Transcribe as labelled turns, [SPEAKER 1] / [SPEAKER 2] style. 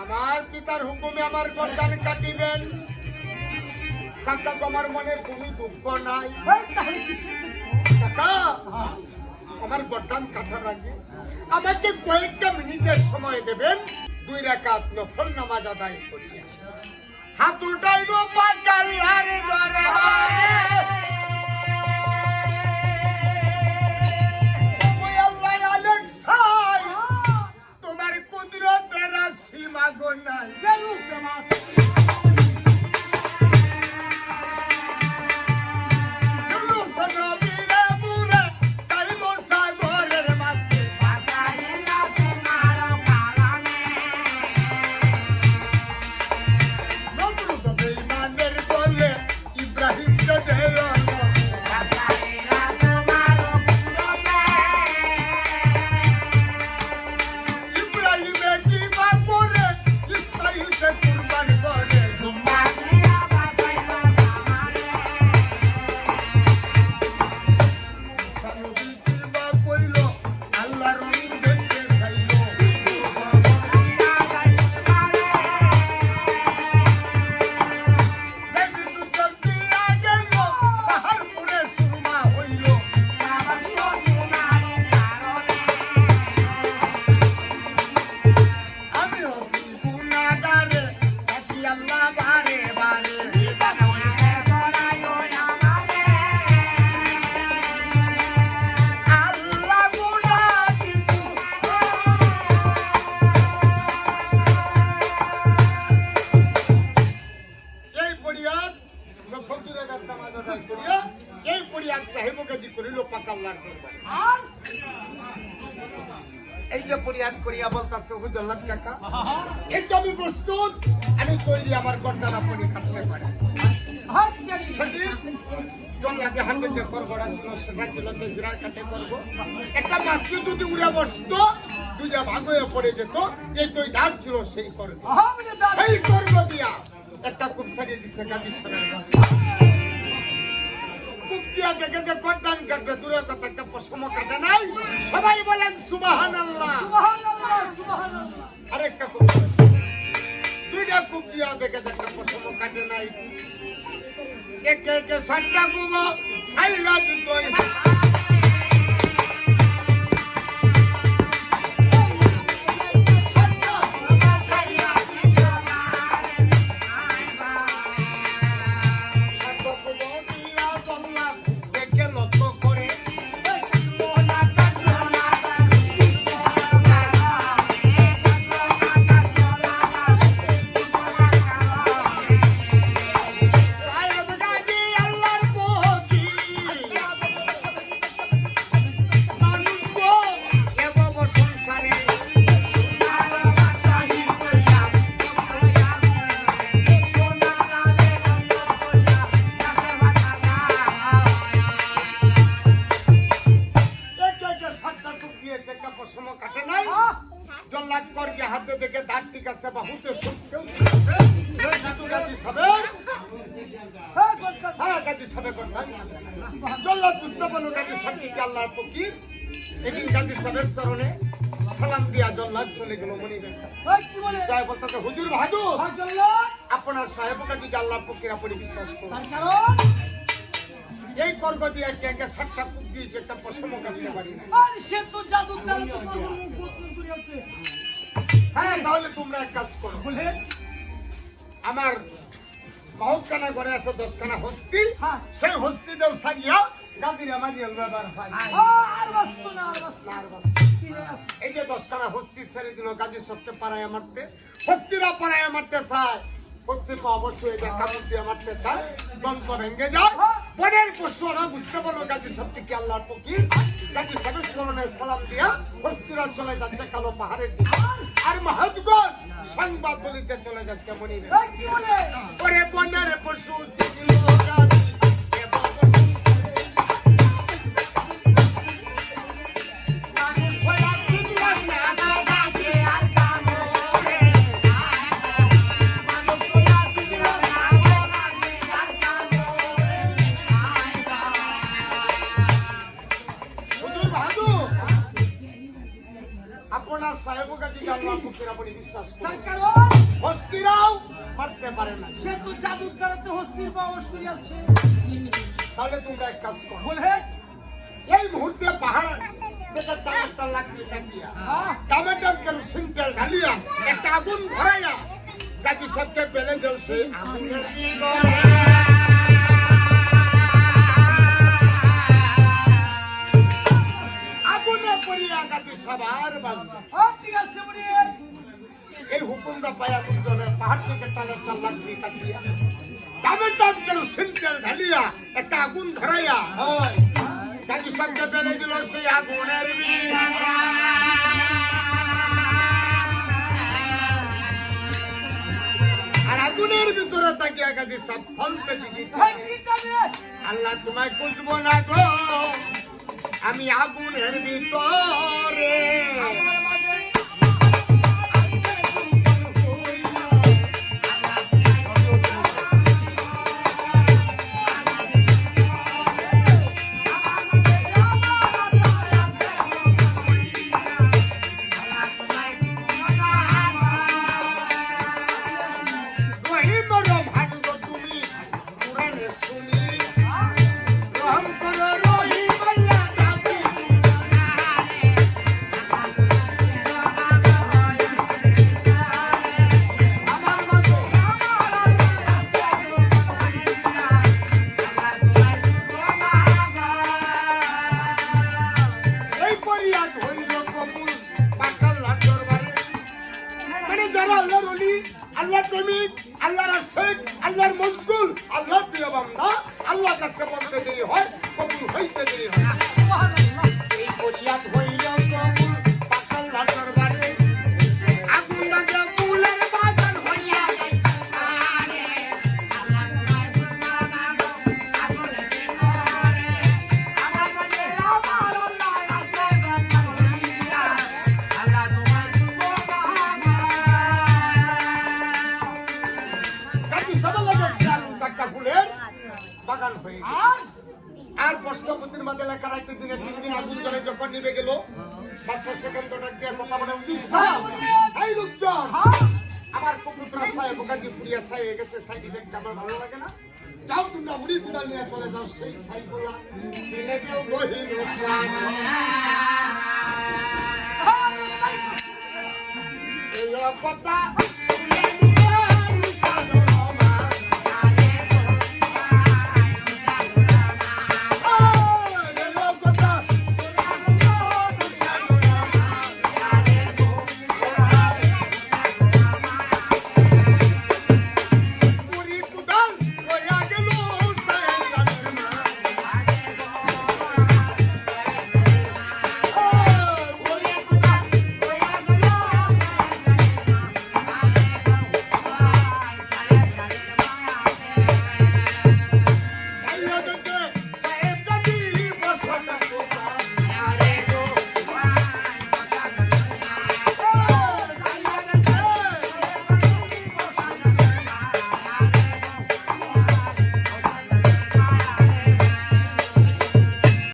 [SPEAKER 1] আমার। পিতার হুকুমে আমার গর্দান কাটিবেন। কাকা গো, আমার মনে কোনো দুঃখ নাই। আমার গর্দান কাটার আগে আমাকে কয়েকটা মিনিটের সময় দেবেন। দুই রাকাত নফল নামাজ আদায় করিয়া হাত উঠাইল পাকাল্লার দরবারে। পরিয়াদ করিয়া বলতাছে হুজল্লাদ কাকা এই তো আমি প্রস্তুত? আমি তৈরি আমার গর্দান আপনি কাটতে পারি। জল্লাদে হাতে যে ছিল সেটা ছিল কাটে করব। একটা মাসি যদি উড়ে বসতো দুইটা ভাগ হয়ে পড়ে যেত এই তো দাঁড় ছিল সেই করব। সেই করব দিয়া। একটা খুব সারিয়ে দিচ্ছে গাজী সরের কুপিয়া দেখে যে গর্দান কাটবে দূরের কথা একটা পশম কাটে নাই। সবাই বলেন সুবাহান আল্লাহ আরেকটা কুপ দুইটা কুপ দেখে যে একটা পশম কাটে নাই। একে একে সাতটা কুমো সাইরা দুটোই পশম কাটে নাই। জল্লাদ কর গিয়ে হাতে দেখে দাঁত ঠিক আছে জল্লাদ বুঝতে পারল গাজী সাহেবকে আল্লাহর ফকির। গাজী সাহেবের চরণে সালাম দিয়া জল্লাদ চলে গেল মনিবের কাছে। জয় বলতে হুজুর বাহাদুর আপনার সাহেব কাজী আল্লাহর ফকির আপনি বিশ্বাস করুন। এই কর্ম দিয়ে একে একে সাতটা কুপ দিয়েছে একটা পশম কাটতে পারি না।
[SPEAKER 2] সে তো জাদুর দ্বারা তো আছে।
[SPEAKER 1] হ্যাঁ তাহলে তোমরা এক কাজ করো।
[SPEAKER 2] বলেন।
[SPEAKER 1] আমার বাহুখানা ঘরে আছে দশখানা হস্তি।
[SPEAKER 2] হ্যাঁ।
[SPEAKER 1] সেই হস্তি দেও সাজিয়া গাদির আমার ব্যবহার হয়।
[SPEAKER 2] আর বস্তু না আর বস্তু।
[SPEAKER 1] আর বাস।
[SPEAKER 2] কি রে?
[SPEAKER 1] এই যে দশখানা হস্তি ছেড়ে দিল গাজী সবকে পাড়ায় মারতে। হস্তিরা পাড়ায় মারতে চায়। হস্তি পা অবশ্যই এটা কাপড় দিয়ে মারতে চায় দন্ত ভেঙে যায়। বনের পশুরা বুঝতে পারল গাজী সবটিকে আল্লাহর ফকির। গাজী সাহেবের স্মরণের সালাম দিয়া হস্তিরা চলে যাচ্ছে কালো পাহাড়ের দিকে। আর মাহাদগণ সংবাদ বলিতে চলে যাচ্ছে মনিরে? ওরে বনের পশু শিখিল গাজী
[SPEAKER 2] জাদুর দ্বারা তো হস্তির বাবস করিয়াছে।
[SPEAKER 1] তাহলে তোমরা এক কাজ করো।
[SPEAKER 2] বলে
[SPEAKER 1] এই মুহূর্তে পাহাড় থেকে টাকা লাগবে কাটিয়া
[SPEAKER 2] হ্যাঁ।
[SPEAKER 1] টমেটোর কেরোসিন তেল ঢালিয়া একটা আগুন ধরাইয়া গাছি সাথে পেলে দেও সেই আগুনের ভিতরে। আগুনে পড়িয়া গাছি সবার বাজবে
[SPEAKER 2] হ্যাঁ ঠিক আছে
[SPEAKER 1] এই হুকুমটা পাইয়া দুজনে পাহাড় থেকে টানের টান লাগবে কাটিয়া টমেটোর কেরোসিন তেল ঢালিয়া একটা আগুন ধরাইয়া গাছি সাথে পেলে দিল সেই আগুনের। আর আগুনের ভিতরে তাকিয়া গাছি সব ফল আল্লাহ তোমায় খুঁজবো না গো। আমি আগুনের ভিতরে। যারা আল্লাহর অলি আল্লাহ প্রেমিক, আল্লাহর আশেক, আল্লাহর মজগুল আল্লাহর প্রিয় বান্দা আল্লাহ কাছে বলতে দেরি হয়, কবুল হইতে দেরি হয় এই ফরিয়াদ হইল বাগান হয়ে
[SPEAKER 2] আর
[SPEAKER 1] প্রশ্নপত্রের মাঝে লেখা রাখতে দিনে তিন দিন আগুন জলে যখন নিবে গেল? পাঁচশো সেকেন্ড ডাক দিয়ে কথা বলে উচিত এই লোকজন! আমার কুকুতরা সাহেব কাজী পুরিয়া সাহেব হয়ে গেছে। সাইডি দেখতে আমার ভালো লাগে না। যাও তোমরা উড়ি কুদাল নিয়ে চলে যাও সেই সাই বলা কেউ বহিন এই কথা